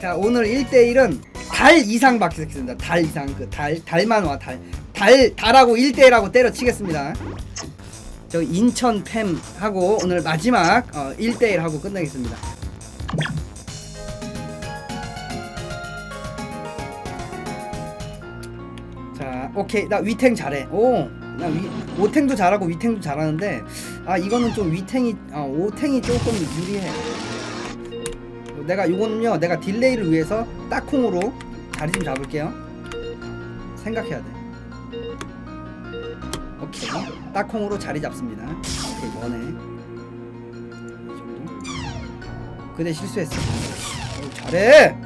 자 오늘 1대1은 달 이상 받겠습니다. 달 이상 그 달 달만 와 달 달 달하고 1대1하고 때려치겠습니다. 저 인천 팸 하고 오늘 마지막 어, 1대1 하고 끝내겠습니다. 자 오케이. 나 위탱 잘해. 오 나 위 오탱도 잘하고 위탱도 잘하는데 아 이거는 좀 위탱이 어 오탱이 조금 유리해 내가 요거는요 내가 딜레이를 위해서 딱 콩으로 자리 좀 잡을게요. 생각해야 돼. 오케이. 딱 콩으로 자리 잡습니다. 오케이 원해 이 정도? 근데 실수했어. 어, 잘해!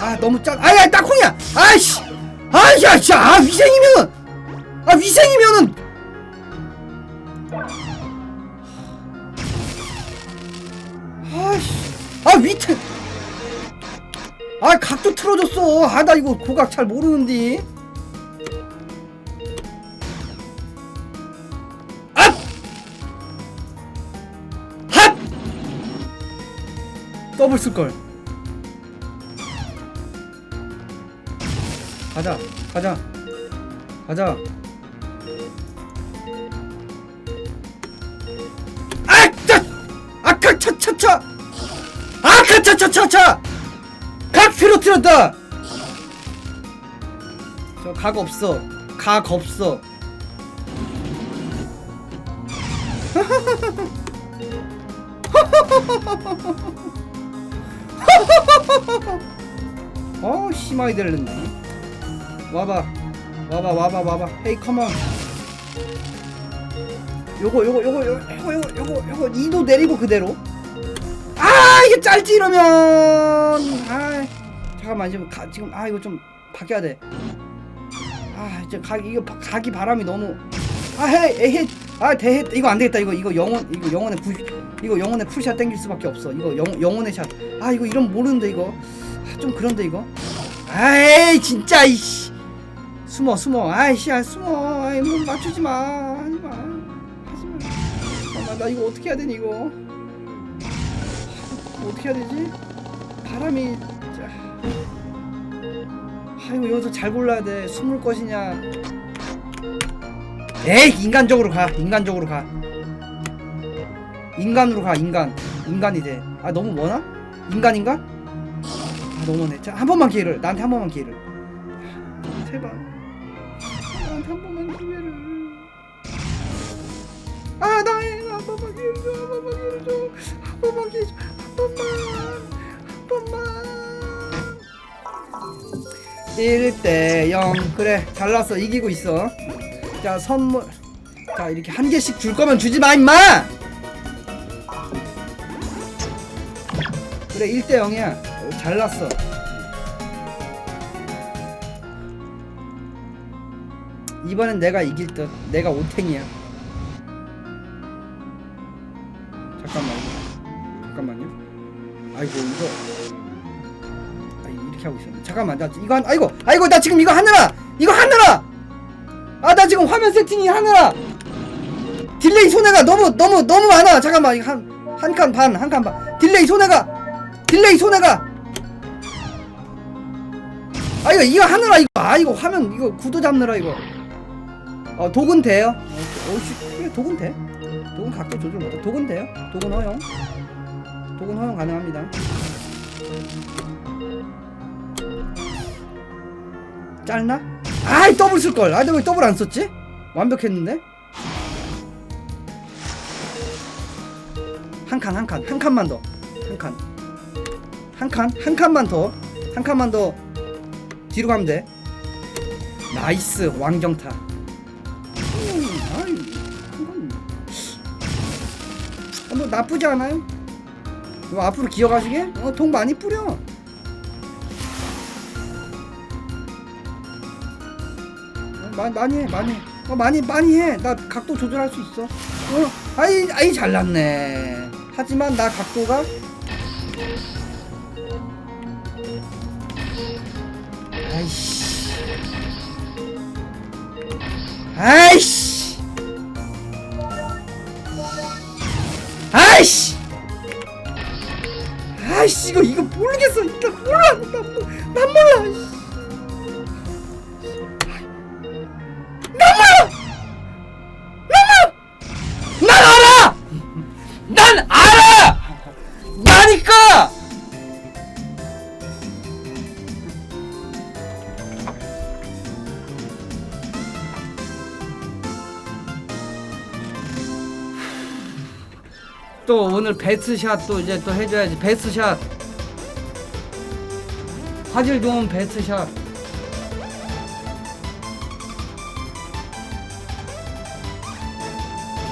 아 너무 짠. 아야 딱 콩이야! 아이씨! 아이씨 진짜 아 위생이면은! 아 위생이면은 아 위태 아 각도 틀어줬어. 아 나 이거 고각 잘 모르는데. 앗! 핫! 더블 쓸걸 가자 가자. 가자 차! 각 틀어뜨렸다! 저 각 없어. 각 없어. 어, 심하게 들렸네. 와봐. 와봐 와봐 와봐. 헤이 컴온. 요거 요거 요거 요거 요거 요거 요거 니도 내리고 그대로. 이게 짧지 이러면. 아 잠깐만 지금 가, 지금 아 이거 좀 바뀌어야 돼아 이제 각 이거 바- 각이 바람이 너무. 아헤 에헤 아 대헤 이거 안 되겠다. 이거 이거 영원 이거 영원의 부 이거 영원의 풀샷 땡길 수밖에 없어. 이거 영 영원의 샷아 이거 이러면 모르는데 이거. 아, 좀 그런데 이거. 아이 진짜 이씨. 숨어 숨어. 아이씨 아 숨어. 아이 뭐 맞추지 마. 하지 마. 하지 마. 잠깐만 나 이거 어떻게 해야 되니 이거 어떻게 해야 되지? 바람이 자. 아 이거 여기서 잘 골라야 돼. 숨을 것이냐. 에이 인간적으로 가. 인간적으로 가. 인간으로 가 인간. 인간이 돼아 너무 뭐나? 인간인가? 아 너무 네. 자한 번만 기회를. 나한테 한 번만 기회를. 제발. 나한테 한 번만 기회를. 아 나의 한 번만 기회를 줘한 번만 기회를 줘한 번만 기회 줘한 번만. 한 번만. 1대 0 그래 잘났어. 이기고 있어. 자 선물. 자 이렇게 한 개씩 줄 거면 주지 마 임마! 그래 1대 0이야. 잘났어. 이번엔 내가 이길 듯. 내가 오탱이야. 잠깐만요. 잠깐만요 아이고 이거. 아 이렇게 하고 있었네. 잠깐만 나 이거 한 아이고 아이고 나 지금 이거 하느라! 이거 하느라! 아 나 지금 화면 세팅이 하느라! 딜레이 손해가 너무 너무 너무 많아! 잠깐만 이거 한한 칸 반 한 칸 반. 딜레이 손해가! 딜레이 손해가! 아 이거 이거 하느라 이거. 아 이거 화면 이거 구도 잡느라 이거. 어 독은 돼요? 어, 어씨 그래 독은 돼? 독은 각도 조절 못해. 독은 돼요? 독은 허용 독은 허용 가능합니다. 짧나? 아이 더블 쓸걸. 아 내가 왜 더블 안 썼지? 완벽했는데? 한 칸 한 칸 한 칸만 더. 한 칸. 한 칸 한 칸만 더. 한 칸만 더 뒤로 가면 돼. 나이스 왕정타. 음, 아이, 뭐 나쁘지 않아요 이거 앞으로 기어가시게? 어, 돈 많이 뿌려. 어, 마, 많이 해 많이 해. 어, 많이 많이 해 나 각도 조절할 수 있어. 어 아이 아이 잘났네. 하지만 나 각도가 아이씨. 아이씨. 아이씨 또 오늘 베스트샷 또 이제 또 해줘야지. 베스트샷. 화질 좋은 베스트샷.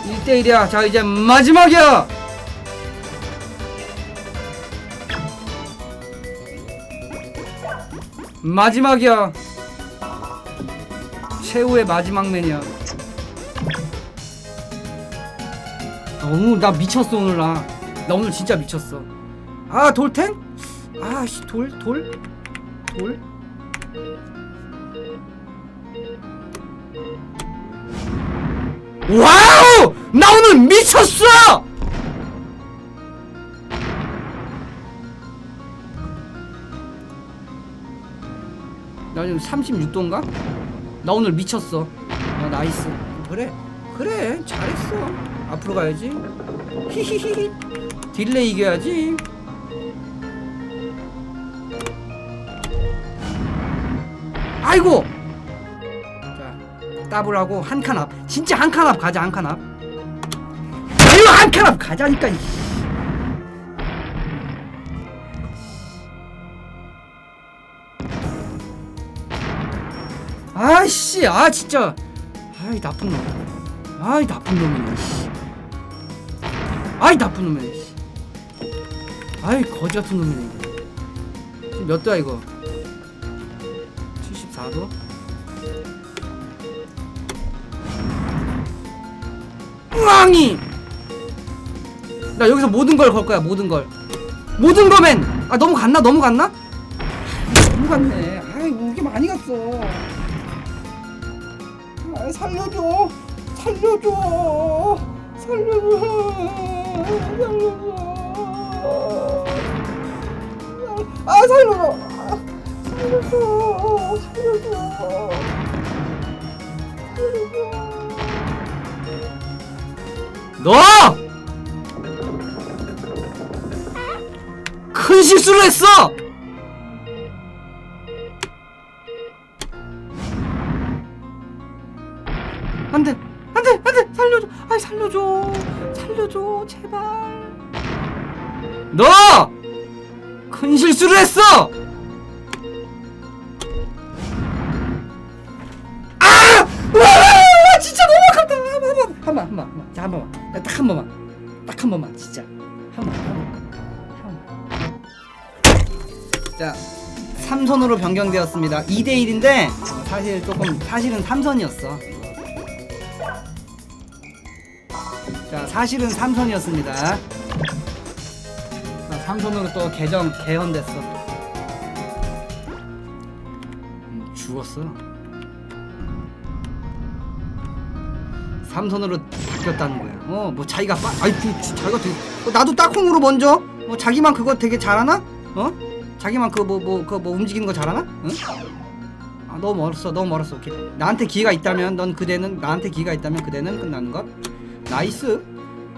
일대일이야자 이제 마지막이야! 마지막이야. 최후의 마지막 맨이야 아, 오늘 나 미쳤어 오늘 나. 나 오늘 진짜 미쳤어. 아 돌탱? 아씨 돌 돌? 돌? 와우! 나 오늘 미쳤어! 나 지금 36도인가? 나 오늘 미쳤어. 아 나이스. 그래 그래 잘했어. 앞으로 가야지. 히히히히. 딜레이 이겨야지. 아이고. 자 더블하고 한 칸 앞. 진짜 한 칸 앞 가자 한 칸 앞. 아유 한 칸 앞 가자니까. 이. 아씨 아 진짜 아이 나쁜 놈 아이 나쁜 놈이네 씨. 아이 나쁜 놈이네 씨. 아이 거지 같은 놈이네 이거. 지금 몇 도야 이거? 74도? 으앙이! 나 여기서 모든 걸 걸 거야 모든 걸. 모든 거맨! 아 너무 갔나? 너무 갔나? 너무 갔네. 아이 이게 많이 갔어. 아, 살려줘. 살려줘 살려줘 아, 살려줘 살려줘 살려줘 너! 큰 실수를 했어! 제발! 너! 큰 실수를 했어! 아! 와! 와, 진짜 너무 아깝다! 한 번, 한 번, 한 번, 한 번. 자, 한 번만. 딱 한 번만. 딱 한 번만, 진짜. 한 번, 한 번. 한 번. 자, 3선으로 변경되었습니다. 2대1인데, 사실 조금, 사실은 3선이었어. 사실은 3선이었습니다. 자, 3선으로 또 개정, 개헌됐어. 음, 죽었어. 삼선으로 바뀌었다는 거야. 어, 뭐 자기가 빠, 아이, 그, 지- 자기가 되게, 어, 나도 딱콩으로 먼저, 어, 자기만 그거 되게 잘하나? 어? 자기만 그 뭐 뭐그뭐 움직이는 거 잘하나? 응? 아, 너무 멀었어, 너무 멀었어. 오케이. 나한테 기회가 있다면, 넌 그대는 나한테 기회가 있다면 그대는 끝나는 것. 나이스.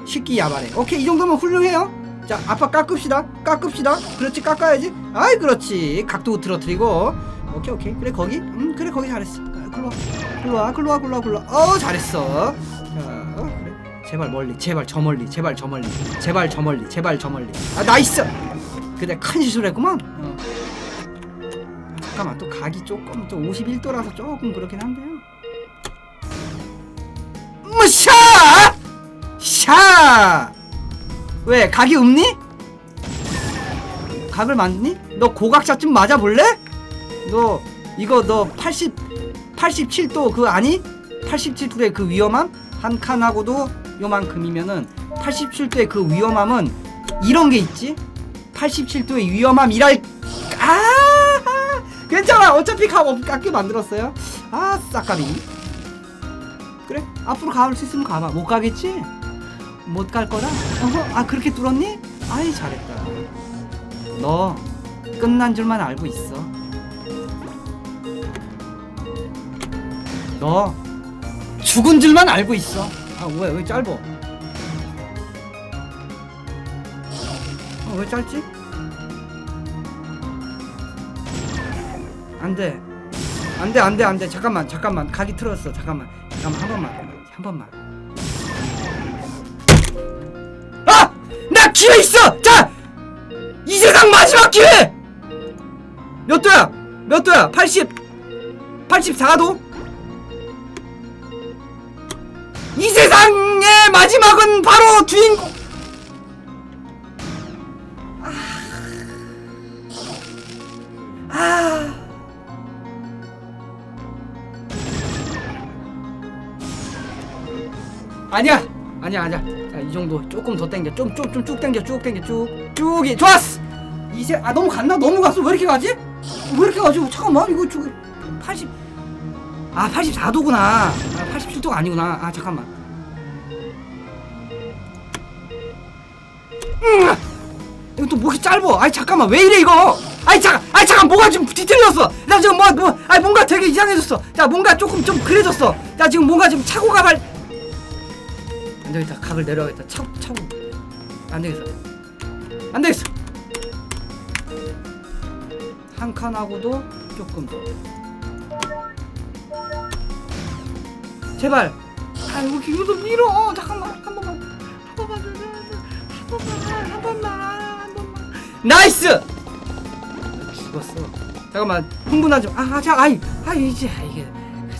쉽기 야발해. 오케이, 이 정도면 훌륭해요. 자, 아빠 깎읍시다. 깎읍시다. 그렇지, 깎아야지. 아이, 그렇지. 각도 틀어뜨리고. 오케이, 오케이. 그래, 거기. 음, 그래, 거기 잘했어. 아, 글로 와. 글로 와, 글로 와, 글로 와, 글로 와. 어, 잘했어. 자, 어, 그래. 제발 멀리, 제발 저 멀리, 제발 저 멀리, 제발 저 멀리, 제발 저 멀리. 아, 나이스. 근데 큰 실수를 했구만. 어. 잠깐만, 또 각이 조금 또 51도라서 조금 그렇긴 한데요. 무샤! 샤! 왜 각이 없니? 각을 만드니? 너 고각샷 좀 맞아볼래? 너 이거 너 80, 87도 그 아니? 87도의 그 위험함? 한 칸하고도 요만큼이면은 87도의 그 위험함은 이런 게 있지? 87도의 위험함이랄 아 괜찮아 어차피 각 없게 만들었어요 아 싹가비 그래 앞으로 가볼 수 있으면 가봐 못 가겠지? 못 갈 거라? 어허, 아 그렇게 뚫었니? 아이 잘했다. 너 끝난 줄만 알고 있어. 너 죽은 줄만 알고 있어. 아 왜 왜 짧어? 어, 왜 짧지? 안 돼. 안 돼, 안 돼, 안 돼. 잠깐만, 잠깐만. 각이 틀었어. 잠깐만. 잠깐만, 한 번만. 한 번만. 나 기회 있어! 자! 이 세상 마지막 기회! 몇 도야? 몇 도야? 80. 84도? 이 세상의 마지막은 바로 주인공! 아. 아. 아니야 아니야 아니야. 자 이 정도 조금 더 당겨. 좀 좀 좀 쭉 당겨. 쭉 당겨. 쭉. 쭉이. 좋았어! 이제 아 너무 갔나? 너무 갔어? 왜 이렇게 가지? 왜 이렇게 가지? 잠깐만. 이거 저기 80 아 84도구나. 아 87도가 아니구나. 아 잠깐만. 음 이거 또 목이 짧어. 아이 잠깐만. 왜 이래 이거? 아이 잠깐 아이 잠깐. 뭐가 지금 뒤틀렸어? 나 지금 뭐, 뭐 아이 뭔가 되게 이상해졌어. 자 뭔가 조금 좀 그래졌어. 자 지금 뭔가 지금 차고가 발 안 되겠다 각을 내려야겠다. 차고 차고 안 되겠어. 안 되겠어. 한 칸하고도 조금 더. 제발. 아이고 이거도 밀어. 잠깐만 한 번만. 한 번만 한 번만 한 번만 한 번만. 나이스! 죽었어. 잠깐만 흥분하지 마아자 아이 아 이제 아, 이게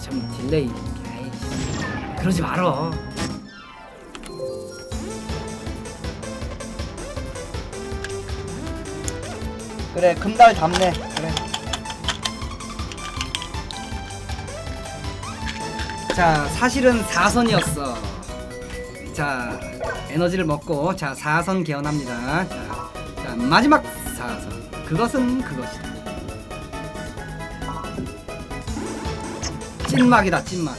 좀 딜레이. 아이 그러지 말어 그래 금달 잡네. 그래. 자 사실은 4선이었어. 자 에너지를 먹고 자 4선 개헌합니다. 자, 자 마지막 4선. 그것은 그것이다. 찐막이다 찐막.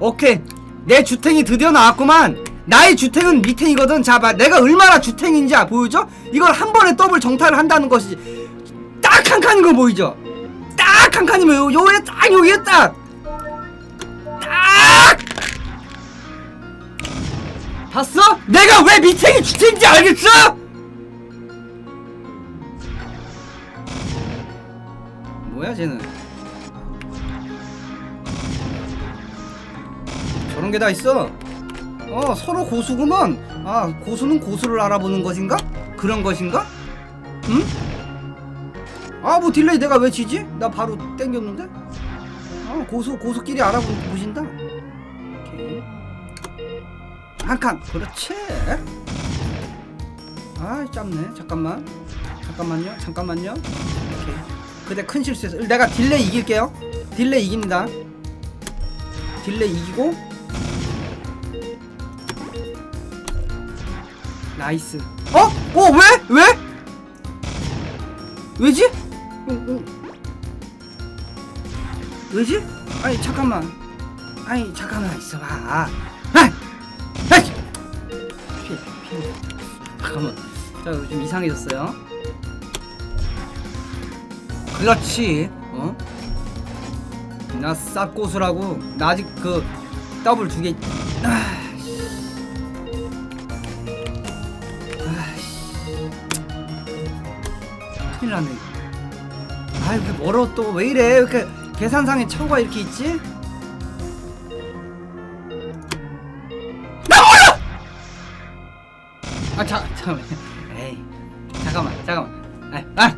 오케이. 내 주탱이 드디어 나왔구만 나의 주탱은 밑탱이거든 자 봐, 내가 얼마나 주탱인지 아, 보이죠? 이걸 한 번에 더블 정탈을 한다는 것이 딱 한 칸인 거 보이죠? 딱 한 칸이면 요, 요에 딱 여기에 딱! 딱! 봤어? 내가 왜 밑탱이 주탱인지 알겠어? 뭐야 쟤는 저런 게 다 있어 어 서로 고수구먼. 아 고수는 고수를 알아보는 것인가? 그런 것인가? 응? 아 뭐 딜레이 내가 왜 지지? 나 바로 땡겼는데? 어 고수 고수끼리 알아보신다. 한칸. 그렇지. 아 짧네. 잠깐만. 잠깐만요. 잠깐만요. 오케이. 근데 큰 실수했어 내가 딜레이 이길게요. 딜레이 이깁니다. 딜레이 이기고 나이스 어? 어 왜? 왜? 왜지? 어, 어. 왜지? 아니 잠깐만 아니 잠깐만 있어봐 아! 피해 피해 잠깐만 자 좀 이상해졌어요 그렇지 어? 나 쌉고수라고 나 아직 그 더블 두개 큰일 났네. 아이, 왜 멀어 또 왜 이래? 이렇게 계산상에 차고가 이렇게 있지? 나 몰라! 아, 자, 잠깐만. 에이, 잠깐만, 잠깐만. 아, 아,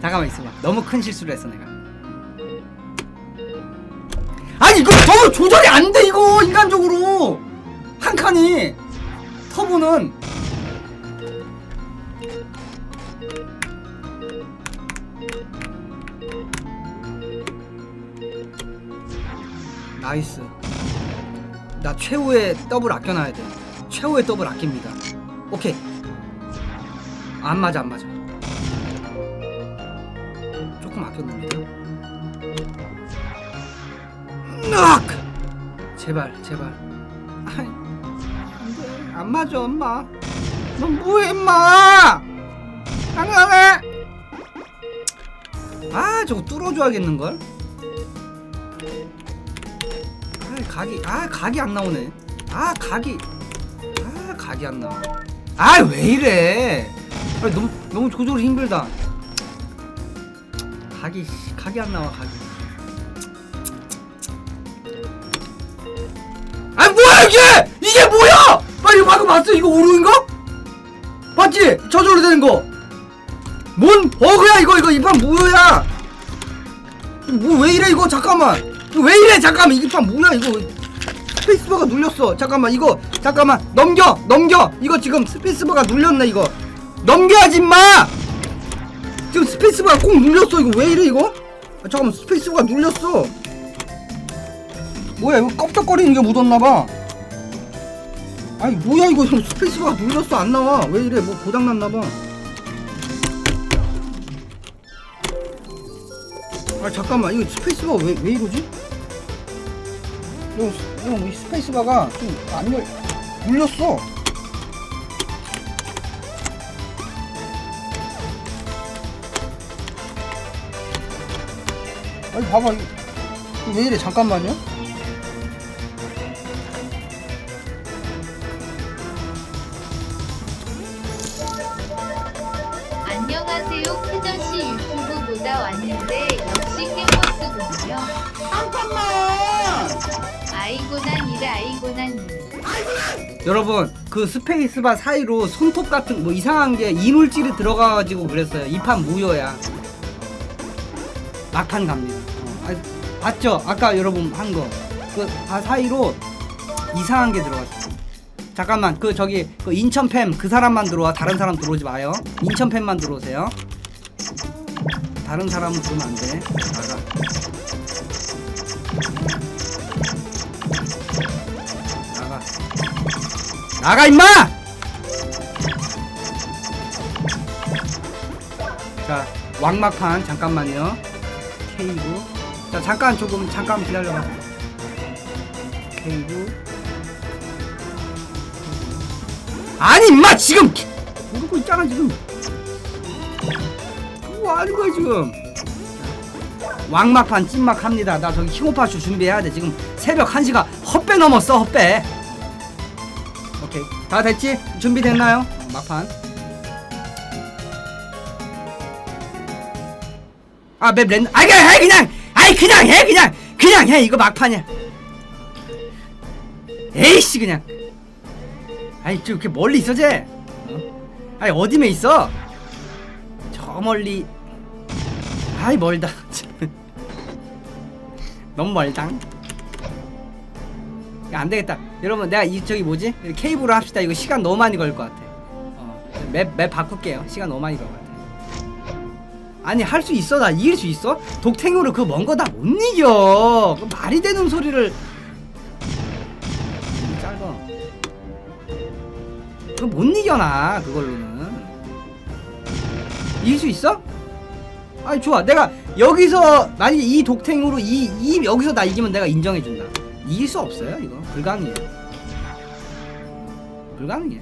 잠깐만 있어봐. 너무 큰 실수를 했어 내가. 아니 이거 너무 조절이 안 돼 이거 인간적으로 한 칸이 터보는 나이스. 나 최후의 더블 아껴놔야 돼. 최후의 더블 아낍니다. 오케이. 안 맞아 안 맞아. 조금 아꼈는데 으악! 제발 제발. 아이 안돼 안 맞아 엄마. 너 뭐해 임마? 안가아 저거 뚫어줘야겠는걸 각이 아 각이 안 나오네. 아 각이. 아 각이 안 나와. 아 왜 이래? 아 너무 너무 조절이 힘들다. 각이 씨, 각이 안 나와 각이. 아 뭐야 이게? 이게 뭐야? 아 이거 방금 봤어 이거 오르는 거? 봤지? 저절로 되는 거뭔 버그야 이거? 이거 이 판 뭐야? 뭐 왜 이래 이거? 잠깐만 왜 이래? 잠깐만 이게 판 뭐야 이거? 스페이스바가 눌렸어. 잠깐만 이거 잠깐만 넘겨 넘겨. 이거 지금 스페이스바가 눌렸네 이거. 넘겨야지 마! 지금 스페이스바가 꼭 눌렸어 이거. 왜 이래 이거? 아, 잠깐만 스페이스바가 눌렸어. 뭐야 이거 껍덕거리는 게 묻었나봐. 아니 뭐야 이거. 형 스페이스바가 눌렸어 안 나와. 왜 이래 뭐 고장났나봐. 아 잠깐만 이거 스페이스바가 왜, 왜 이러지? 형, 이 스페이스바가 좀안 열, 눌렸어. 아니 봐봐. 이거 왜 이래? 잠깐만요 여러분 그 스페이스바 사이로 손톱 같은 뭐 이상한 게 이물질이 들어가가지고 그랬어요. 이 판 무효야. 막판 갑니다. 어, 아, 봤죠? 아까 여러분 한거그 아, 사이로 이상한 게 들어갔어 잠깐만 그 저기 그 인천 팸 그 사람만 들어와. 다른 사람 들어오지 마요. 인천 팸만 들어오세요. 다른 사람은 들어오면 안돼. 나가 나가 임마! 자 왕막판 잠깐만요. 케이브 자 잠깐 조금 잠깐 기다려봐. 케이브 아니 임마 지금! 기- 모르고 있잖아 지금. 뭐 하는 거야 지금? 왕막판 찐막 합니다. 나 저기 킹오파쇼 준비해야 돼. 지금 새벽 1시가 헛배 넘었어 헛배 다 됐지? 준비됐나요? 막판. 아 맵 랜 아이 그냥 해 그냥! 아이 그냥 해 그냥! 그냥 해 이거 막판이야. 에이씨 그냥. 아이 좀 이렇게 멀리 있어 쟤. 어? 아니 어디에 있어? 저 멀리. 아이 멀다. 너무 야, 안 되겠다. 여러분, 내가 이 저기 뭐지? 케이블로 합시다. 이거 시간 너무 많이 걸릴 것 같아. 어, 맵, 맵 바꿀게요. 시간 너무 많이 걸릴 것 같아. 아니, 할 수 있어? 나 이길 수 있어? 독탱으로 그 먼 거 다 못 이겨. 그 말이 되는 소리를. 너무 짧아. 그거 못 이겨, 나, 그걸로는. 이길 수 있어? 아니, 좋아. 내가 여기서, 만약에 이 독탱으로 이, 이, 여기서 나 이기면 내가 인정해준다. 이길 수 없어요 이거. 불가능해. 불가능해.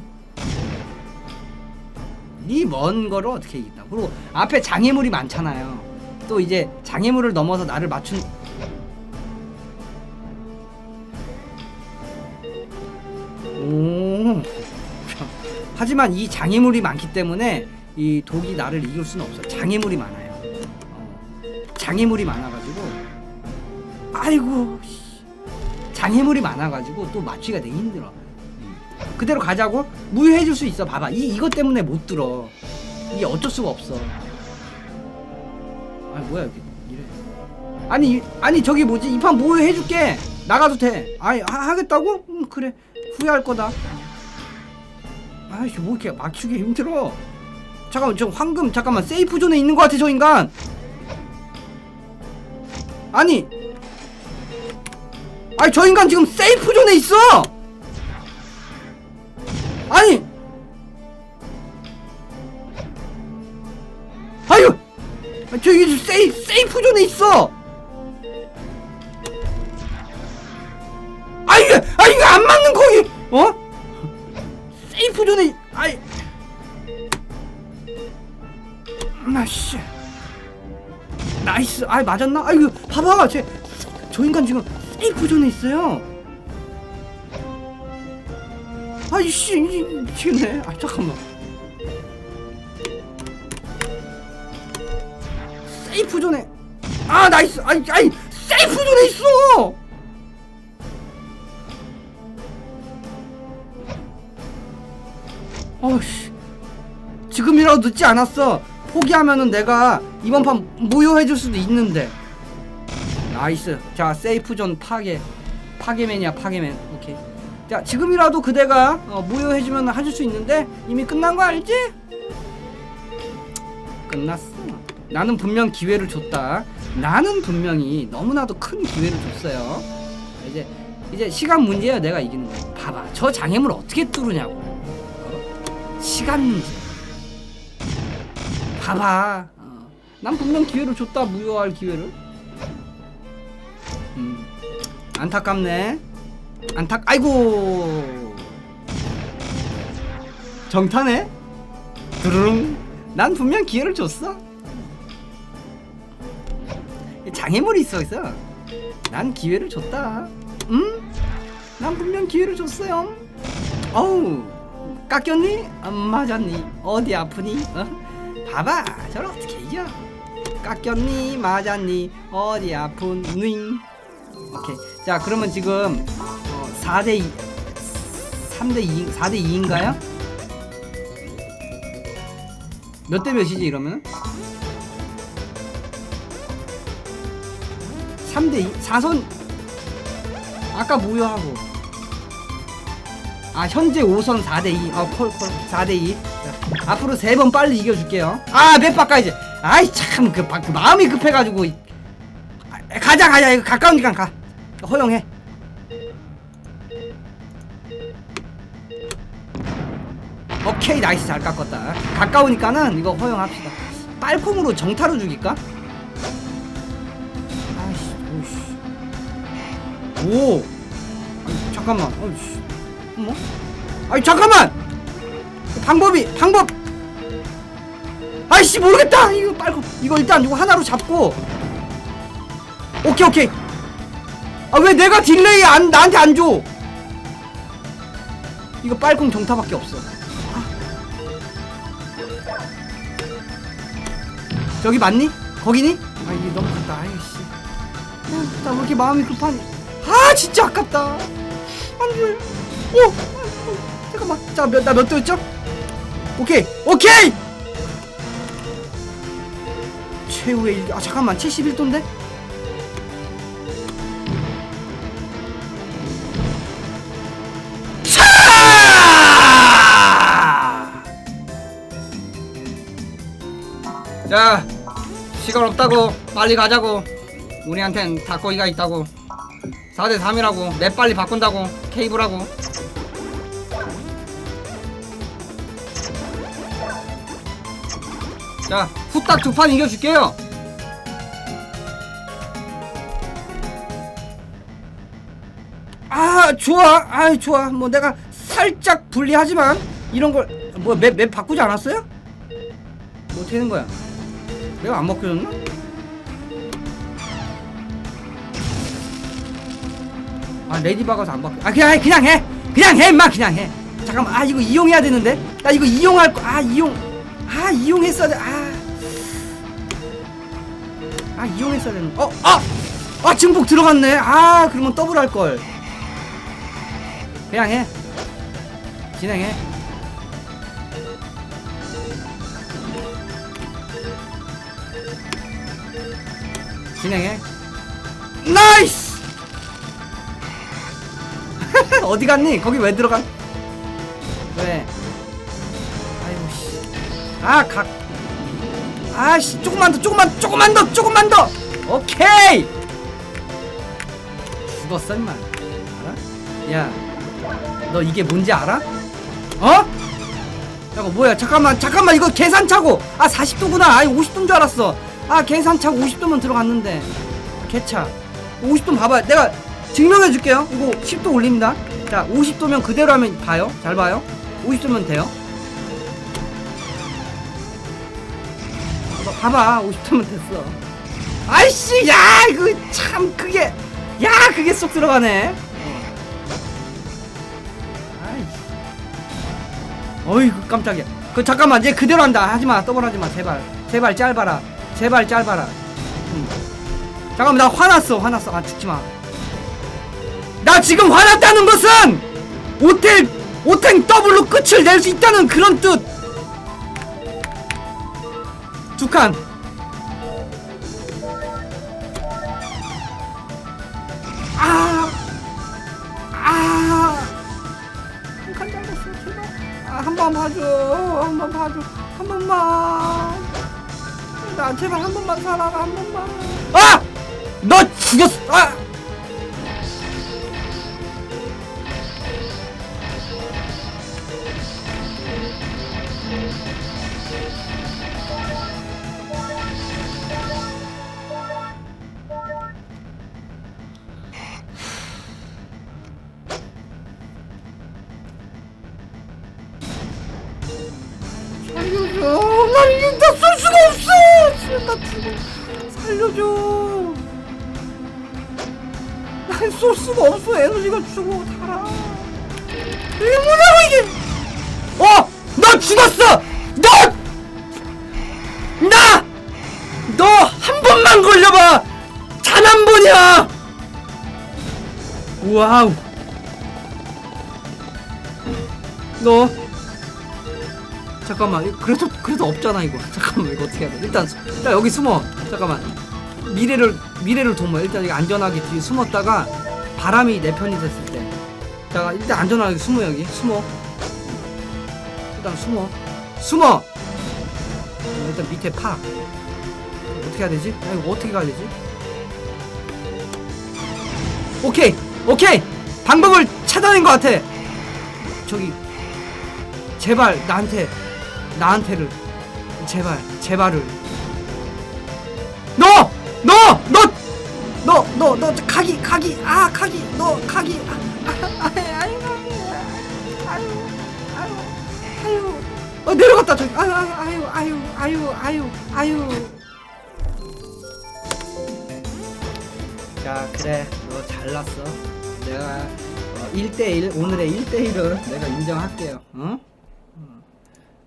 이 먼 거를 어떻게 이긴다 그리고 앞에 장애물이 많잖아요. 또 이제 장애물을 넘어서 나를 맞춘 오. 하지만 이 장애물이 많기 때문에 이 독이 나를 이길 수는 없어. 장애물이 많아요. 어. 장애물이 많아가지고. 아이고 씨. 장애물이 많아가지고 또 맞추기가 되게 힘들어. 음. 그대로 가자고 무효해줄 수 있어. 봐봐, 이 이것 때문에 못 들어. 이게 어쩔 수가 없어. 아 뭐야 이게 이래. 아니 이- 아니 저기 뭐지? 이 판 무효해줄게. 나가도 돼. 아이 하, 하겠다고? 음 그래. 후회할 거다. 아이씨 뭐 이렇게 맞추기 힘들어. 잠깐만 저 황금 잠깐만 세이프 존에 있는 것 같아 저 인간. 아니 아니 저 인간 지금 세이프 존에 있어! 아니! 아유! 저기 세이, 세이프 존에 있어! 아이 아 이거 안 맞는 거기 어? 세이프 존에 아이 나씨 나이스 아이 맞았나? 아이고 봐봐 쟤 저 인간 지금 세 이프 존에 있어요. 아이씨 이- 미치겠네. 아 잠깐만. 세이프 존에 아 나이스 아이 아이 세이프 존에 있어! 어씨. 지금이라도 늦지 않았어. 포기하면은 내가 이번 판 무효해줄 수도 있는데 나이스. 자 세이프존 파괴. 파괴맨이야 파괴맨. 오케이. 자 지금이라도 그대가 어, 무효해주면 해줄 수 있는데 이미 끝난 거 알지? 끝났어. 나는 분명 기회를 줬다. 나는 분명히 너무나도 큰 기회를 줬어요. 이제 이제 시간 문제야 내가 이기는 거. 봐봐 저 장애물 어떻게 뚫으냐고. 어? 시간 문제. 봐봐. 어. 난 분명 기회를 줬다 무효할 기회를 음. 안타깝네 안타 아이고 정타네 드르릉 난 분명 기회를 줬어 장애물이 있어 있어 난 기회를 줬다 응? 난 분명 기회를 줬어요 어우 깎였니? 안 맞았니? 어디 아프니? 어? 봐봐 저를 어떻게 이겨 깎였니? 맞았니? 어디 아프니? 오케이. 자 그러면 지금 어, 4대 2 3대 2 4대 2인가요? 몇 대 몇이지 이러면? 3대 2 4선? 아까 무효하고. 아 현재 5선 4대2 아 펄펄 4대2 앞으로 세번 빨리 이겨줄게요. 아몇 바까 이제. 아이 참그 그 마음이 급해가지고. 이- 아, 가자 가자. 이거 가까우니까 가 허용해. 오케이 나이스. 잘 깎았다. 가까우니까는 이거 허용합시다. 빨콩으로 정타로 죽일까? 아이씨 오씨. 오! 아니, 잠깐만. 어이씨. 어머? 아니 잠깐만! 방법이 방법! 아이씨 모르겠다! 이거 빨고 이거 일단 이거 하나로 잡고. 오케이 오케이 아 왜 내가 딜레이 안 나한테 안 줘? 이거 빨콩 정타밖에 없어. 아. 저기 맞니? 거기니? 아 이게 너무 갔다. 아이씨. 나왜 이렇게 마음이 급하니? 아 진짜 아깝다. 안돼. 오. 어, 잠깐만. 자몇나몇 도였죠? 오케이 오케이. 최후의 일. 아 잠깐만 71도인데? 자 시간 없다고. 빨리 가자고. 우리한텐 닭고기가 있다고. 4대 3이라고. 맵 빨리 바꾼다고. 케이블하고. 자 후딱 두 판 이겨줄게요. 아 좋아. 아 좋아. 뭐 내가 살짝 불리하지만 이런 걸뭐맵 맵 바꾸지 않았어요? 뭐 되는 거야? 내가 안 먹혀졌나? 아 레디 박아서 안 바뀌어 아 그냥 해 그냥 해. 그냥 해 임마 그냥 해. 잠깐만 아 이거 이용해야 되는데? 나 이거 이용할 거아 이용 아 이용했어야 돼아아 아, 이용했어야 되는 어 아 아 증폭 들어갔네. 아 그러면 더블 할걸. 그냥 해. 진행해 진행해 나이스 어디 갔니? 거기 왜 들어간? 왜? 아이고 씨. 아 각. 아씨 조금만 더 조금만 조금만 더 조금만 더. 오케이. 죽었어 임마. 알아? 야, 너 이게 뭔지 알아? 어? 잠깐 뭐야? 잠깐만 잠깐만 이거 계산 차고. 아 40도구나. 아 50도인 줄 알았어. 아 계산차고 50도면 들어갔는데. 개차. 50도 봐봐. 내가 증명해 줄게요. 이거 10도 올립니다. 자, 50도면 그대로 하면 봐요. 잘 봐요. 50도면 돼요. 봐- 봐봐. 50도면 됐어. 아이씨, 야, 이거 참 그게, 야, 그게 쏙 들어가네. 아이씨. 어이구, 깜짝이야. 그 잠깐만, 이제 그대로 한다. 하지 마, 더블 하지 마, 제발, 제발 짧아라, 제발 짧아라. 음. 잠깐만, 나 화났어, 화났어. 아, 죽지 마. 나 지금 화났다는 것은 오텔 오탱 더블로 끝을 낼 수 있다는 그런 뜻. 두 칸. 아, 아, 제발. 아, 한 번 봐줘, 한 번 봐줘, 한 번만. 나 제발 한 번만 살아라, 한 번만. 아, 너 죽였어. 아. 죽어. 달아. 이게 뭐냐고 이게. 어! 너 죽었어! 너! 나! 너 한 번만 걸려봐! 단 한 번이야! 와우. 너 잠깐만 그래도 그래도 없잖아 이거 잠깐만 이거 어떻게 해야 돼 일단 수- 일단 여기 숨어 잠깐만 미래를 미래를 도모 일단 여기 안전하게 뒤에 숨었다가 바람이 내 편이 때 자 일단 안전하게 숨어 여기 숨어 일단 숨어 숨어 일단 밑에 파 어떻게 해야 되지 야, 이거 어떻게 가야 되지 오케이 오케이 방법을 찾아낸 것 같아 저기 제발 나한테 나한테를 제발 제발을 너! 너! 너! 너! 너! 너 가기 가기 아 가기 너 가기 아, 아, 어 내려갔다. 저기 아유 아유 아유 아유 아유 아유. 자 그래. 너 잘났어. 내가 어, 1대1 오늘의 1대1을 내가 인정할게요. 어? 어.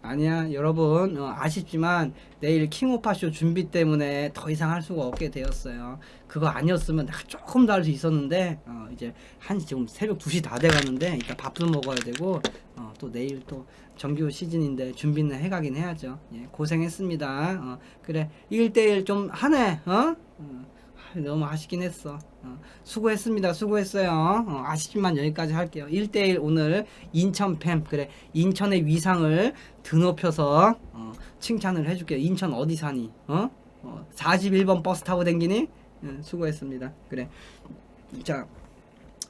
아니야 여러분. 어, 아쉽지만 내일 킹오파쇼 준비 때문에 더 이상 할 수가 없게 되었어요. 그거 아니었으면 내가 조금 더 할 수 있었는데 어, 이제 한 지금 새벽 2시 다 돼가는데 이따 밥도 먹어야 되고 어, 또 내일 또 정규 시즌인데 준비는 해가긴 해야죠 예, 고생했습니다 어, 그래 1대1 좀 하네 어? 어. 아, 너무 아쉽긴 했어. 어, 수고했습니다. 수고했어요. 어, 아쉽지만 여기까지 할게요. 1대1 오늘 인천 팸 그래 인천의 위상을 드높여서 어, 칭찬을 해줄게요. 인천 어디 사니? 어? 어 41번 버스 타고 댕기니? 응, 수고했습니다. 그래 자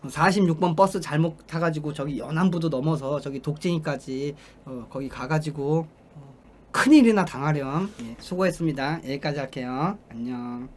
46번 버스 잘못 타가지고 저기 연안부도 넘어서 저기 독진이까지 어, 거기 가가지고 어, 큰일이나 당하렴. 예, 수고했습니다. 여기까지 할게요. 안녕.